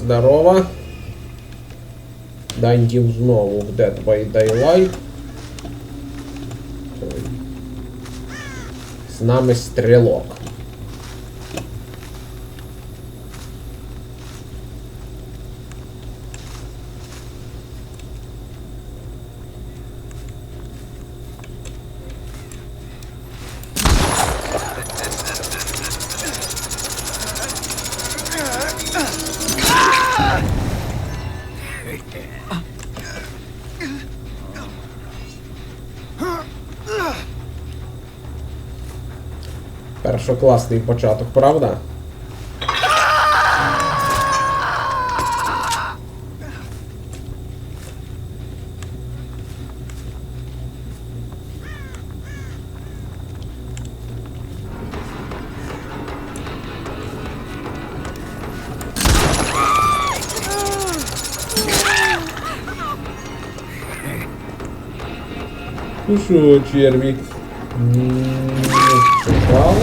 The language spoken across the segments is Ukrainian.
Здорово. Дандів знову в Dead by Daylight. З нами стрілок. Першокласний початок, правда? Ну що, черві? Pessoal.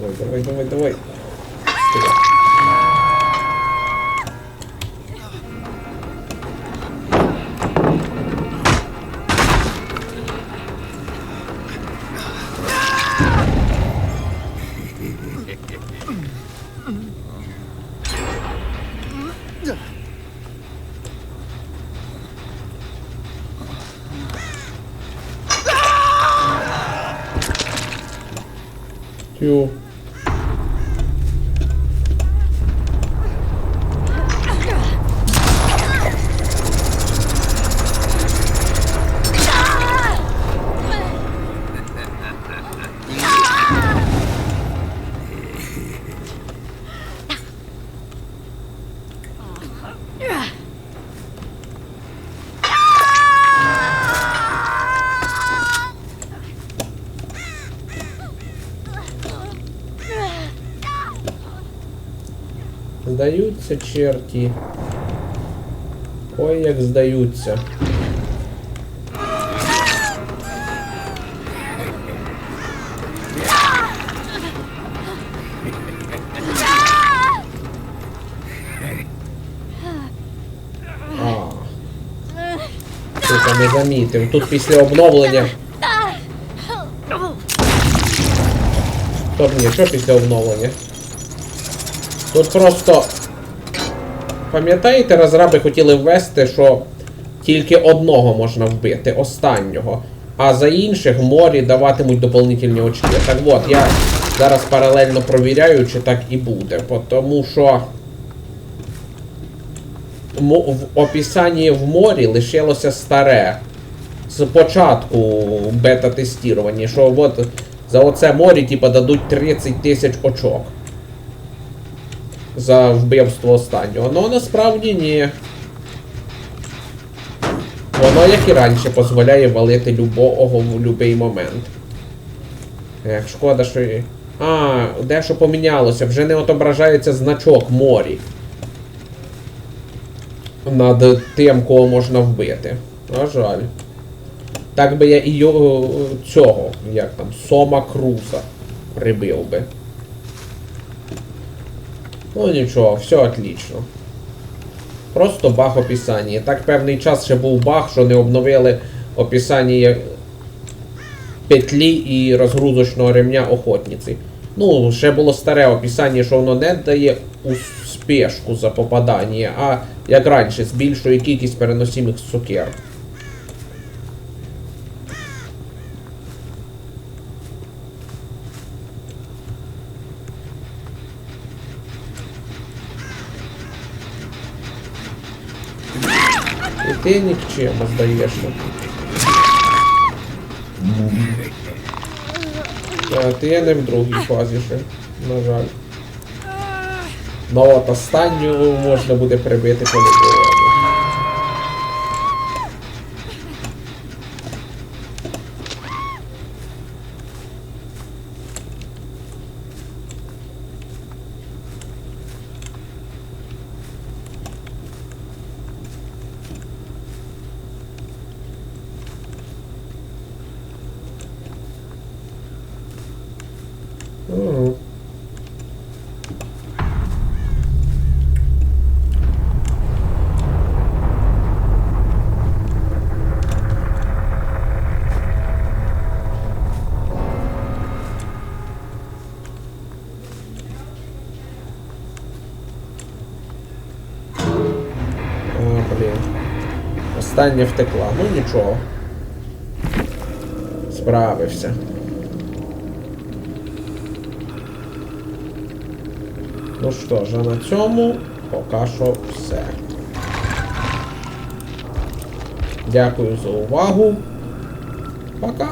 Wait, wait, wait, wait, wait. 就 Здаються черті. Ой, як здаються. Не замітив. Тут після обновлення. Стоп, ні, що після обновлення? Тут просто. Пам'ятаєте, розраби хотіли ввести, що тільки одного можна вбити, останнього. А за інших в морі даватимуть дополнительні очки. Так от, я зараз паралельно провіряю, чи так і буде. Тому що в описанні в морі лишилося старе. З початку бета-тестування, що от за оце морі, типа, дадуть 30 тисяч очок за вбивство останнього. Ну насправді ні. Воно, як і раніше, дозволяє валити любого в будь-який момент. Ех, шкода, що. А, дещо помінялося, вже не отображається значок морі. Над тим, кого можна вбити. На жаль. Так би я і його цього, як там, Сома Круза прибив би. Ну нічого, все отлично. Просто баг описання. Так певний час ще був баг, що не обновили описання петлі і розгрузочного ремня охотниці. Ну, ще було старе описання, що воно не дає успішку за попадання, а як раніше, збільшує кількість переносимих цукер. Ти нікчемо здаєшся. А ти не в другій фазі ще, на жаль. Ну от останню можна буде прибити по-любому. Остання втекла. Ну нічого. Справився. Ну що ж, а на цьому поки що все. Дякую за увагу. Пока.